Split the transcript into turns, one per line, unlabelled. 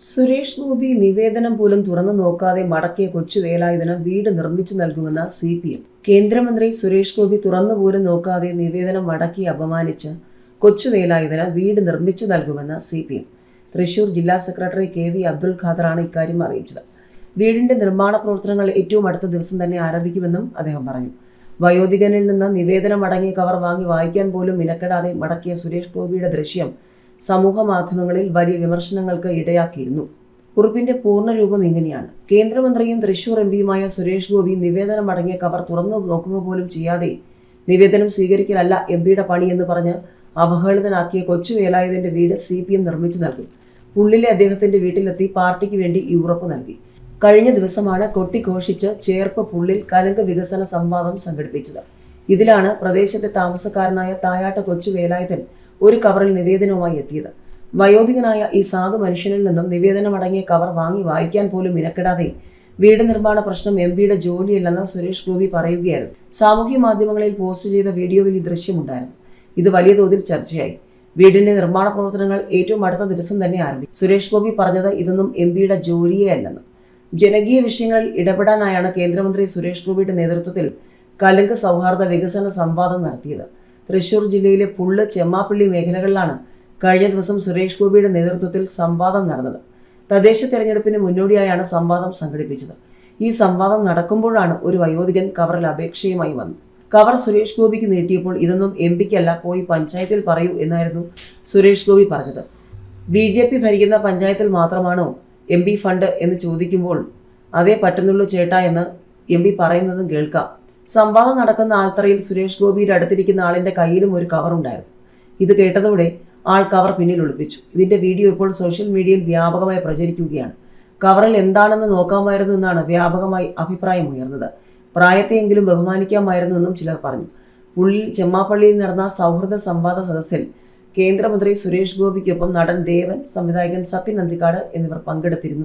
സുരേഷ് ഗോപി നിവേദനം പോലും തുറന്നു നോക്കാതെ മടക്കിയ കൊച്ചു വേലായുധന് വീട് നിർമ്മിച്ചു നൽകുമെന്ന സി പി എം കേന്ദ്രമന്ത്രി സുരേഷ് ഗോപി തുറന്നു പോലും നോക്കാതെ നിവേദനം മടക്കി അപമാനിച്ച് കൊച്ചു വേലായുധന് വീട് നിർമ്മിച്ചു നൽകുമെന്ന സി പി എം തൃശൂർ ജില്ലാ സെക്രട്ടറി കെ വി അബ്ദുൽ ഖാദറാണ് ഇക്കാര്യം അറിയിച്ചത്. വീടിന്റെ നിർമ്മാണ പ്രവർത്തനങ്ങൾ ഏറ്റവും അടുത്ത ദിവസം തന്നെ ആരംഭിക്കുമെന്നും അദ്ദേഹം പറഞ്ഞു. വയോധികനിൽ നിന്ന് നിവേദനം അടങ്ങിയ കവർ വാങ്ങി വായിക്കാൻ പോലും മിനക്കെടാതെ മടക്കിയ സുരേഷ് ഗോപിയുടെ ദൃശ്യം സമൂഹ മാധ്യമങ്ങളിൽ വലിയ വിമർശനങ്ങൾക്ക് ഇടയാക്കിയിരുന്നു. കുറിപ്പിന്റെ പൂർണരൂപം ഇങ്ങനെയാണ്. കേന്ദ്രമന്ത്രിയും തൃശൂർ എം പിയുമായ സുരേഷ് ഗോപി നിവേദനം അടങ്ങിയ കവർ തുറന്നു നോക്കുക പോലും ചെയ്യാതെ നിവേദനം സ്വീകരിക്കലല്ല എം പിയുടെ എന്ന് പറഞ്ഞ് അവഹേളിതനാക്കിയ കൊച്ചു വേലായുധന്റെ വീട് സി പി എം നിർമ്മിച്ചു നൽകും. പുള്ളിലെ അദ്ദേഹത്തിന്റെ വീട്ടിലെത്തി പാർട്ടിക്ക് വേണ്ടി ഈ ഉറപ്പ് നൽകി. കഴിഞ്ഞ ദിവസമാണ് കൊട്ടിഘോഷിച്ച് ചേർപ്പ് പുള്ളിൽ കലങ്ക് വികസന സംവാദം സംഘടിപ്പിച്ചത്. ഇതിലാണ് പ്രദേശത്തെ താമസക്കാരനായ തായാട്ട കൊച്ചു വേലായുധൻ ഒരു കവറിൽ നിവേദനവുമായി എത്തിയത്. വയോധികനായ ഈ സാധു മനുഷ്യനിൽ നിന്നും നിവേദനമടങ്ങിയ കവർ വാങ്ങി വായിക്കാൻ പോലും ഇനക്കിടാതെ വീട് നിർമ്മാണ പ്രശ്നം എം പിയുടെ ജോലിയല്ലെന്ന് സുരേഷ് ഗോപി പറയുകയായിരുന്നു. സാമൂഹ്യ മാധ്യമങ്ങളിൽ പോസ്റ്റ് ചെയ്ത വീഡിയോയിൽ ഈ ദൃശ്യമുണ്ടായിരുന്നു. ഇത് വലിയ തോതിൽ ചർച്ചയായി. വീടിന്റെ നിർമ്മാണ പ്രവർത്തനങ്ങൾ ഏറ്റവും അടുത്ത ദിവസം തന്നെ ആരംഭിച്ചു. സുരേഷ് ഗോപി പറഞ്ഞത് ഇതൊന്നും എം പിയുടെ ജോലിയേ അല്ലെന്ന്. ജനകീയ വിഷയങ്ങളിൽ ഇടപെടാനായാണ് കേന്ദ്രമന്ത്രി സുരേഷ് ഗോപിയുടെ നേതൃത്വത്തിൽ കലങ്ക് സൗഹാർദ്ദ വികസന സംവാദം നടത്തിയത്. തൃശൂർ ജില്ലയിലെ പുള്ള് ചെമ്മാപ്പള്ളി മേഖലകളിലാണ് കഴിഞ്ഞ ദിവസം സുരേഷ് ഗോപിയുടെ നേതൃത്വത്തിൽ സംവാദം നടന്നത്. തദ്ദേശ തെരഞ്ഞെടുപ്പിന് മുന്നോടിയായാണ് സംവാദം സംഘടിപ്പിച്ചത്. ഈ സംവാദം നടക്കുമ്പോഴാണ് ഒരു വയോധികൻ കവറിൽ അപേക്ഷയുമായി വന്നത്. കവർ സുരേഷ് ഗോപിക്ക് നീട്ടിയപ്പോൾ ഇതൊന്നും എം പിക്കല്ല പോയി പഞ്ചായത്തിൽ പറയൂ എന്നായിരുന്നു സുരേഷ് ഗോപി പറഞ്ഞത്. ബി ജെ പി ഭരിക്കുന്ന പഞ്ചായത്തിൽ മാത്രമാണോ എം പി ഫണ്ട് എന്ന് ചോദിക്കുമ്പോൾ അതേ പറ്റുന്നുള്ളൂ ചേട്ടാ എന്ന് എം പി പറയുന്നതും കേൾക്കാം. സംവാദം നടക്കുന്ന ആൽത്തറയിൽ സുരേഷ് ഗോപിയുടെ അടുത്തിരിക്കുന്ന ആളിന്റെ കയ്യിലും ഒരു കവർ ഉണ്ടായിരുന്നു. ഇത് കേട്ടതോടെ ആൾ കവർ പിന്നിൽ ഒളിപ്പിച്ചു. ഇതിന്റെ വീഡിയോ ഇപ്പോൾ സോഷ്യൽ മീഡിയയിൽ വ്യാപകമായി പ്രചരിക്കുകയാണ്. കവറിൽ എന്താണെന്ന് നോക്കാമായിരുന്നു എന്നാണ് വ്യാപകമായി അഭിപ്രായം ഉയർന്നത്. പ്രായത്തെയെങ്കിലും ബഹുമാനിക്കാമായിരുന്നു എന്നും ചിലർ പറഞ്ഞു. ഉള്ളിൽ ചെമ്മാപ്പള്ളിയിൽ നടന്ന സൗഹൃദ സംവാദ സദസ്സിൽ കേന്ദ്രമന്ത്രി സുരേഷ് ഗോപിക്കൊപ്പം നടൻ ദേവൻ സംവിധായകൻ സത്യൻ അന്തിക്കാട് എന്നിവർ പങ്കെടുത്തിരുന്നു.